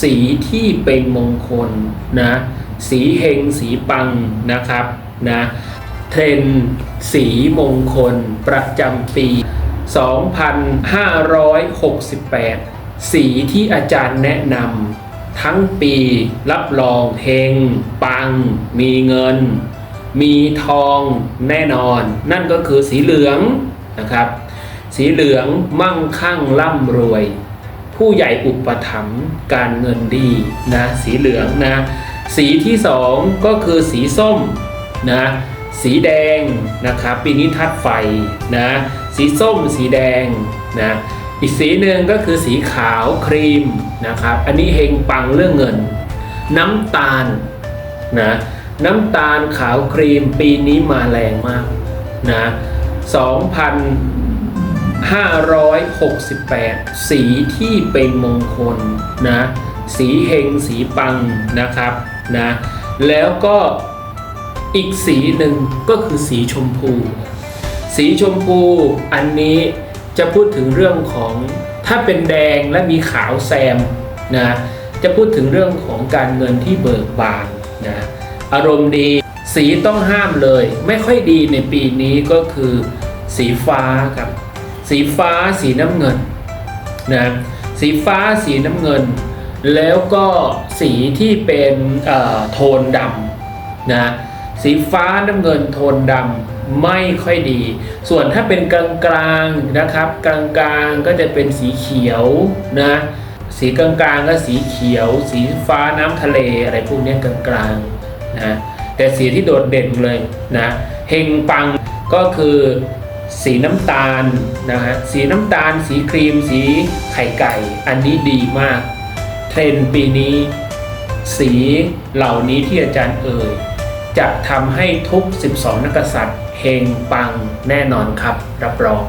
สีที่เป็นมงคลนะสีเฮงสีปังนะครับนะเทรนสีมงคลประจำปี 2568 สีที่อาจารย์แนะนำทั้งปีรับรองเฮงปัง มีเงิน มีทองแน่นอน นั่นก็คือสีเหลืองนะครับ สีเหลืองมั่งคั่งร่ำรวย ผู้ใหญ่อุปถัมภ์การเงินดีนะสีเหลืองนะสีที่สองก็คือสีส้มนะสีแดงนะครับปีนี้ทัดไฟนะสีส้มสีแดงนะอีกสีหนึ่งก็คือสีขาวครีมนะครับอันนี้เฮงปังเรื่องเงิน น้ำตาลนะน้ำตาลขาวครีมปีนี้มาแรงมากนะ2,000 568 สีที่เป็นมงคลนะสีเฮงสีปังนะครับนะแล้วก็อีกสีหนึ่งก็คือสีชมพู สีชมพูอันนี้จะพูดถึงเรื่องของถ้าเป็นแดงและมีขาวแซมนะจะพูดถึงเรื่องของการเงินที่เบิกบานนะอารมณ์ดีสีต้องห้ามเลย ไม่ค่อยดีในปีนี้ก็คือสีฟ้าครับ สีฟ้าสีน้ำเงินนะสีฟ้าสีน้ำเงิน แล้วก็สีที่เป็นโทนดำนะสีฟ้าน้ำเงินโทนดำไม่ค่อยดี ส่วนถ้าเป็นกลางๆนะครับ กลางๆก็จะเป็นสีเขียวนะสีกลางๆก็สีเขียว สีฟ้าน้ำทะเลอะไรพวกนี้กลางกลางๆนะแต่สีที่โดดเด่นเลยนะเฮงปังก็คือ สีน้ำตาลนะฮะสีน้ำตาล สีครีม สีไข่ไก่ อันนี้ดีมาก เทรนปีนี้ สีเหล่านี้ที่อาจารย์เอ่ยจะทำให้ทุก 12 นักกษัตริย์เฮงปังแน่นอนครับ รับรอง